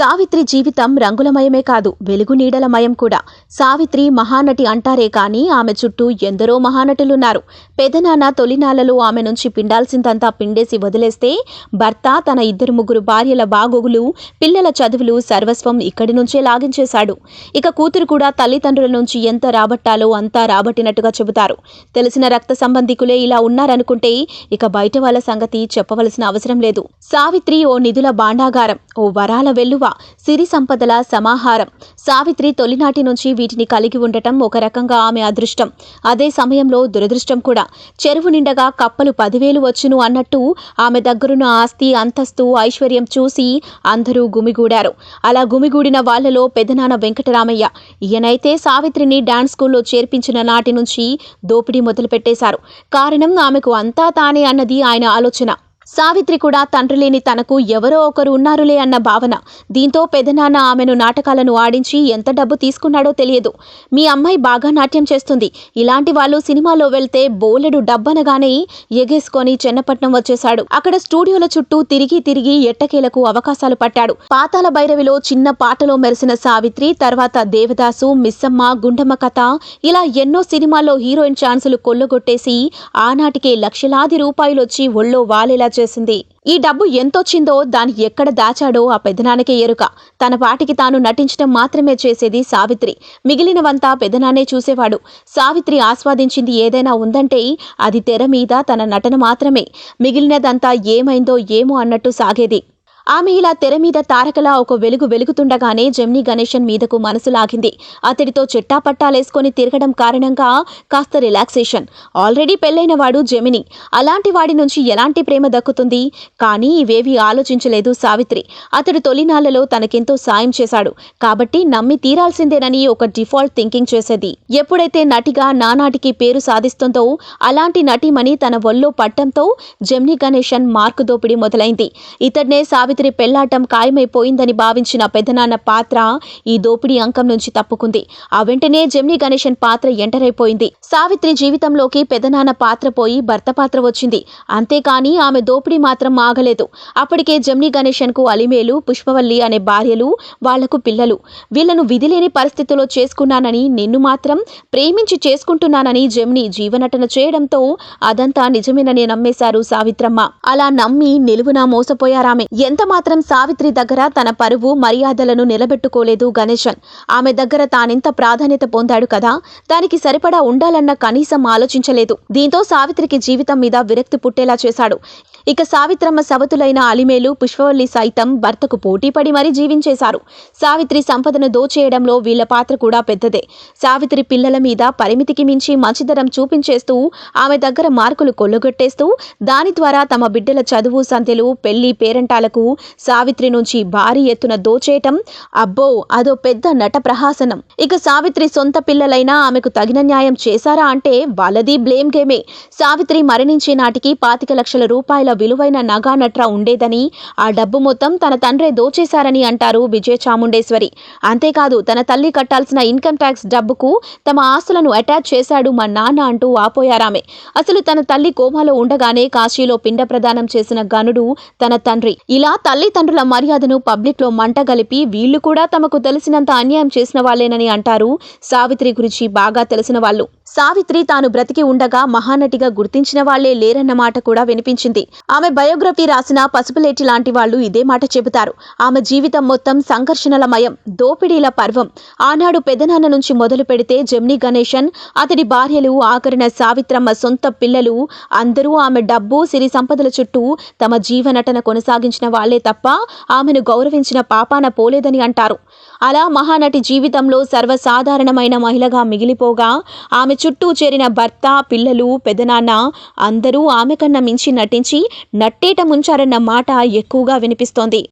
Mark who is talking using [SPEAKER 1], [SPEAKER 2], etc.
[SPEAKER 1] సావిత్రి జీవితం రంగులమయమే కాదు వెలుగు నీడలమయం కూడా. సావిత్రి మహానటి అంటారే కానీ ఆమె చుట్టూ ఎందరో మహానటులున్నారు. పెదనాన్న తొలినాలలో ఆమె నుంచి పిండాల్సిందంతా పిండేసి వదిలేస్తే భర్త తన ఇద్దరు ముగ్గురు భార్యల బాగోగులు పిల్లల చదువులు సర్వస్వం ఇక్కడి నుంచే లాగించేశాడు. ఇక కూతురు కూడా తల్లిదండ్రుల నుంచి ఎంత రాబట్టాలో అంతా రాబట్టినట్టుగా చెబుతారు. తెలిసిన రక్త సంబంధికులే ఇలా ఉన్నారనుకుంటే ఇక బయట వాళ్ళ సంగతి చెప్పవలసిన అవసరం లేదు. సావిత్రి ఓ నిధుల భాండాగారం ఓ వరాల వెల్లువ. సిరి సంపదల సమాహారం. సావిత్రి తొలినాటి నుంచి వీటిని కలిగి ఉండటం ఒక రకంగా ఆమె అదృష్టం. అదే సమయంలో దురదృష్టం కూడా. చెరువు నిండగా కప్పలు పదివేలు వచ్చును అన్నట్టు ఆమె దగ్గరున్న ఆస్తి అంతస్తు ఐశ్వర్యం చూసి అందరూ గుమిగూడారు. అలా గుమిగూడిన వాళ్ళలో పెదనాన్న వెంకటరామయ్య. ఈయనైతే సావిత్రిని డాన్స్ స్కూల్లో చేర్పించిన నాటి నుంచి దోపిడీ మొదలుపెట్టేశారు. కారణం ఆమెకు అంతా తానే అన్నది ఆయన ఆలోచన. సావిత్రి కూడా తండ్రి లేని తనకు ఎవరో ఒకరు ఉన్నారులే అన్న భావన. దీంతో పెదనాన్న ఆమెను నాటకాలను ఆడించి ఎంత డబ్బు తీసుకున్నాడో తెలియదు. మీ అమ్మాయి బాగా నాట్యం చేస్తుంది. ఇలాంటి వాళ్ళు సినిమాలో వెళ్తే బోలెడు డబ్బనగానే ఎగేసుకొని చెన్నపట్నం వచ్చేశాడు. అక్కడ స్టూడియోల చుట్టూ తిరిగి తిరిగి ఎట్టకేలకు అవకాశాలు పట్టాడు. పాతాల భైరవిలో చిన్న పాటలో మెరిసిన సావిత్రి తర్వాత దేవదాసు మిస్సమ్మ గుండమ్మ కథ ఇలా ఎన్నో సినిమాల్లో హీరోయిన్ ఛాన్సులు కొల్లగొట్టేసి ఆనాటికే లక్షలాది రూపాయలు వచ్చి ఒళ్ళో వాలేలా చేసింది. ఈ డబ్బు ఎంతొచ్చిందో దాన్ని ఎక్కడ దాచాడో ఆ పెదనాన్నకే ఎరుక. తన పాటికి తాను నటించడం మాత్రమే చేసేది సావిత్రి. మిగిలినవంతా పెదనాన్నే చూసేవాడు. సావిత్రి ఆస్వాదించింది ఏదైనా ఉందంటే అది తెర మీద తన నటన మాత్రమే. మిగిలినదంతా ఏమైందో ఏమో అన్నట్టు సాగేది. ఆమె ఇలా తెర మీద తారకలా ఒక వెలుగు వెలుగుతుండగానే జెమ్నీ గణేశన్ మీదకు మనసు లాగింది. అతడితో చెట్టాపట్టాలేసుకొని తిరగడం కారణంగా కాస్త రిలాక్సేషన్. ఆల్రెడీ పెళ్ళైన వాడు జెమిని. అలాంటి వాడి నుంచి ఎలాంటి ప్రేమ దక్కుతుంది? కానీ ఇవేవి ఆలోచించలేదు సావిత్రి. అతడు తొలినాళ్ళలో తనకెంతో సాయం చేశాడు. కాబట్టి నమ్మి తీరాల్సిందేనని ఒక డిఫాల్ట్ థింకింగ్ చేసేది. ఎప్పుడైతే నటిగా నానాటికి పేరు సాధిస్తుందో అలాంటి నటిమని తన ఒళ్ళో పట్టంతో జెమ్నీ గణేశన్ మార్కు దోపిడీ మొదలైంది. ఇతడ్నే సావిత్రి పెళ్ళాటం ఖాయమైపోయిందని భావించిన పెదనాన్న పాత్ర ఈ దోపిడీ అంకం నుంచి తప్పుకుంది. ఆ వెంటనే జెమిని గణేశన్ పాత్ర ఎంటర్ అయిపోయింది సావిత్రి జీవితంలోకి పెదనాన్న పాత్ర పోయి భర్త పాత్ర వచ్చింది. అంతేకాని ఆమె దోపిడీ మాత్రం ఆగలేదు. అప్పటికే జెమిని గణేశన్కు అలిమేలు పుష్పవల్లి అనే భార్యలు వాళ్ళకు పిల్లలు. వీళ్ళను విధిలేని పరిస్థితుల్లో చేసుకున్నానని నిన్ను మాత్రం ప్రేమించి చేసుకుంటున్నానని జెమ్నీ జీవనటన చేయడంతో అదంతా నిజమేనని నమ్మేశారు సావిత్రమ్మ. అలా నమ్మి నిలువునా మోసపోయారామె. ఎంత మాత్రం సావిత్రి దగ్గర తన పరువు మర్యాదలను నిలబెట్టుకోలేదు గణేశన్. ఆమె దగ్గర తానెంత ప్రాధాన్యత పొందాడు కదా దానికి సరిపడా ఉండాలన్న కనీసం ఆలోచించలేదు. దీంతో సావిత్రికి జీవితం మీద విరక్తి పుట్టేలా చేశాడు. ఇక సావిత్రమ్మ సవతులైన అలిమేలు పుష్పవల్లి సైతం భర్తకు పోటీపడి మరీ జీవించేశారు. సావిత్రి సంపదను దోచేయడంలో వీళ్ళ పాత్ర కూడా పెద్దదే. సావిత్రి పిల్లల మీద పరిమితికి మించి మంచిదరం చూపించేస్తూ ఆమె దగ్గర మార్కులు కొల్లగొట్టేస్తూ దాని ద్వారా తమ బిడ్డల చదువు సంతెలు పెళ్ళి పేరంటాలకు సావిత్రి నుంచి భారీ ఎత్తున దోచేయటం అబ్బో అదో పెద్ద నట ప్రహాసనం. ఇక సావిత్రి సొంత పిల్లలైనా ఆమెకు తగిన న్యాయం చేశారా అంటే వాళ్ళది బ్లేమ్ గేమే సావిత్రి మరణించే నాటికి పాతిక లక్షల రూపాయల విలువైన నగా నట్ర ఉండేదని ఆ డబ్బు మొత్తం తన తండ్రే దోచేశారని అంటారు విజయ చాముండేశ్వరి. అంతేకాదు తన తల్లి కట్టాల్సిన ఇన్కమ్ ట్యాక్స్ డబ్బుకు తమ ఆస్తులను అటాచ్ చేశాడు మా నాన్న అంటూ ఆపోయారామె అసలు తన తల్లి కోమాలో ఉండగానే కాశీలో పిండ ప్రదానం చేసిన గనుడు తన తండ్రి. ఇలా తల్లిదండ్రుల మర్యాదను పబ్లిక్లో మంటగలిపి మంట గలిపి వీళ్ళు కూడా తమకు తెలిసినంత అన్యాయం చేసిన వాళ్ళేనని అంటారు. సావిత్రి గురించి బాగా తెలిసిన వాళ్ళు. సావిత్రి తాను బ్రతికి ఉండగా మహానటిగా గుర్తించిన వాళ్ళే లేరన్న మాట కూడా వినిపించింది. ఆమె బయోగ్రఫీ రాసిన పసుపులేటి లాంటి వాళ్ళు ఇదే మాట చెబుతారు. ఆమె జీవితం మొత్తం సంఘర్షణలమయం దోపిడీల పర్వం. ఆనాడు పెదనాన్న నుంచి మొదలు పెడితే జమ్ని గణేశన్ అతడి భార్యలు ఆఖరిన సావిత్రమ్మ సొంత పిల్లలు అందరూ ఆమె డబ్బు సిరి సంపదల చుట్టూ తమ జీవనటన కొనసాగించిన వాళ్ళే తప్ప ఆమెను గౌరవించిన పాపాన పోలేదని అంటారు. అలా మహానటి జీవితంలో సర్వసాధారణమైన మహిళగా మిగిలిపోగా ఆమె చుట్టూ చేరిన భర్త పిల్లలు పెదనాన్న అందరూ ఆమె కన్నా మించి నటించి నట్టేట ముంచారన్న మాట ఎక్కువగా వినిపిస్తోంది.